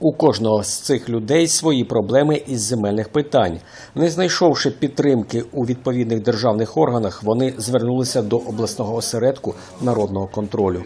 У кожного з цих людей свої проблеми із земельних питань. Не знайшовши підтримки у відповідних державних органах, вони звернулися до обласного осередку народного контролю.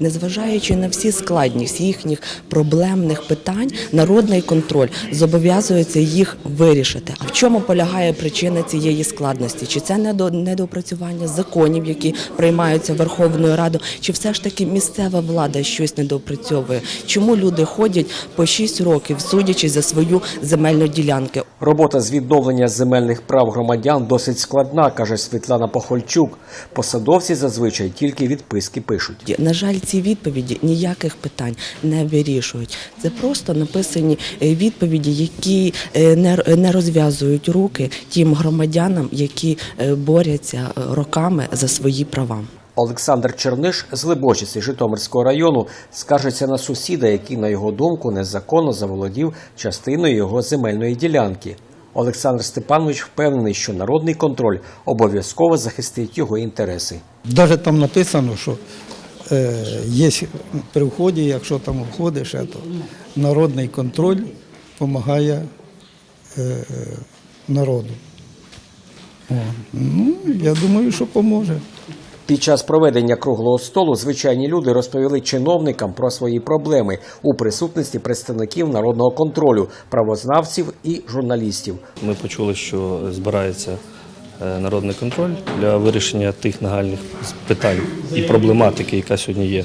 Незважаючи на всі складність їхніх проблемних питань, народний контроль зобов'язується їх вирішити. А в чому полягає причина цієї складності? Чи це недо- недоопрацювання законів, які приймаються Верховною Радою, чи все ж таки місцева влада щось недоопрацьовує? Чому люди ходять по 6 років, судячи за свою земельну ділянку? Робота з відновлення земельних прав громадян досить складна, каже Світлана Похольчук. Посадовці зазвичай тільки відписки пишуть. На жаль, ці відповіді ніяких питань не вирішують. Це просто написані е, відповіді, які е, не розв'язують руки тим громадянам, які е, борються роками за свої права. Олександр Черниш з Лебочиці Житомирського району скаржиться на сусіда, який, на його думку, незаконно заволодів частиною його земельної ділянки. Олександр Степанович впевнений, що народний контроль обов'язково захистить його інтереси. Даже там написано, що є при вході, якщо там входиш, то народний контроль допомагає е, народу. О, ну, я думаю, що поможе. Під час проведення круглого столу звичайні люди розповіли чиновникам про свої проблеми у присутності представників народного контролю, правознавців і журналістів. Ми почули, що збирається е, народний контроль для вирішення тих нагальних питань і проблематики, яка сьогодні є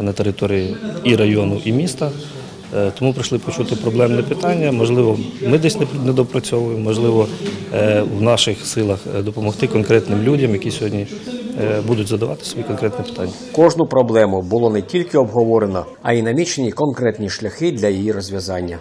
на території і району, і міста. Е, Тому прийшли почути проблемне питання. Можливо, ми десь не допрацьовуємо, можливо, е, в наших силах е, допомогти конкретним людям, які сьогодні е, будуть задавати свої конкретні питання. Кожну проблему було не тільки обговорено, а й намічені конкретні шляхи для її розв'язання.